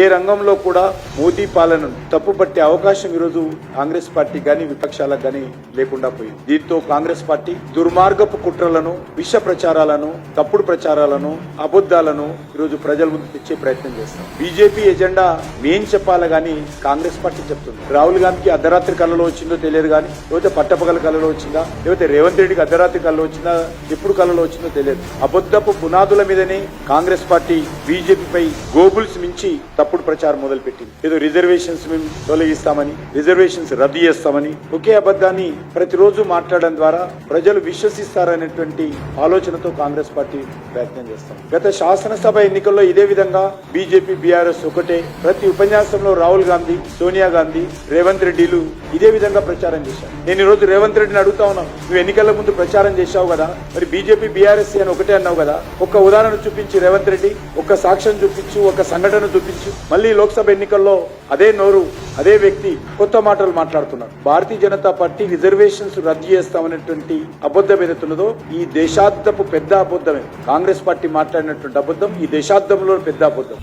ఏ రంగంలో కూడా మోదీ పాలనను తప్పుపట్టే అవకాశం ఈరోజు కాంగ్రెస్ పార్టీ గాని విపక్షాలకు గాని లేకుండా పోయింది. దీంతో కాంగ్రెస్ పార్టీ దుర్మార్గపు కుట్రలను విష ప్రచారాలను తప్పుడు ప్రచారాలను అబద్దాలను ఈరోజు ప్రజల ముందు తెచ్చే ప్రయత్నం చేస్తాం బీజేపీ ఎజెండా మేం చెప్పాలి గాని కాంగ్రెస్ పార్టీ చెప్తుంది. రాహుల్ గాంధీకి అర్ధరాత్రి కళ్ళలో వచ్చిందో తెలియదు కానీ లేకపోతే పట్టపగల కళలో వచ్చిందా లేకపోతే రేవంత్ రెడ్డికి అర్ధరాత్రి కళ్ళలో వచ్చిందా ఎప్పుడు కళలో వచ్చిందో తెలియదు. అబద్ధపు పునాదుల మీదనే కాంగ్రెస్ పార్టీ బీజేపీపై గోబుల్స్ మించి తప్పుడు ప్రచారం మొదలుపెట్టింది. ఏదో రిజర్వేషన్స్ మేము తొలగిస్తామని రిజర్వేషన్స్ రద్దు చేస్తామని ఒకే అబద్ధాన్ని ప్రతిరోజు మాట్లాడడం ద్వారా ప్రజలు విశ్వసిస్తారనేటువంటి ఆలోచనతో కాంగ్రెస్ పార్టీ ప్రయత్నం చేస్తాం గత శాసనసభ ఎన్నికల్లో ఇదే విధంగా బీజేపీ బీఆర్ఎస్ ఒకటే. ప్రతి ఉపన్యాసంలో రాహుల్ గాంధీ సోనియా గాంధీ రేవంత్ రెడ్డిలు ఇదే విధంగా ప్రచారం చేశారు. నేను ఈ రోజు రేవంత్ రెడ్డిని అడుగుతా ఉన్నాను నువ్వు ఎన్నికల ముందు ప్రచారం చేశావు కదా? మరి బీజేపీ బీఆర్ఎస్ అని ఒకటే అన్నావు కదా? ఒక్క ఉదాహరణ చూపించి రేవంత్ రెడ్డి ఒక్క సాక్ష్యం చూపించు ఒక సంఘటన చూపించు. మళ్ళీ లోక్సభ ఎన్నికల్లో అదే నోరు అదే వ్యక్తి కొత్త మాటలు మాట్లాడుతున్నారు. భారతీయ జనతా పార్టీ రిజర్వేషన్స్ రద్దు చేస్తామనేటువంటి అబద్ధం ఏదైతున్నదో ఈ దేశాద్దపు పెద్ద అబద్ధమే. కాంగ్రెస్ పార్టీ మాట్లాడినటువంటి అబద్ధం ఈ దేశాబ్దంలో పెద్ద అబద్ధం.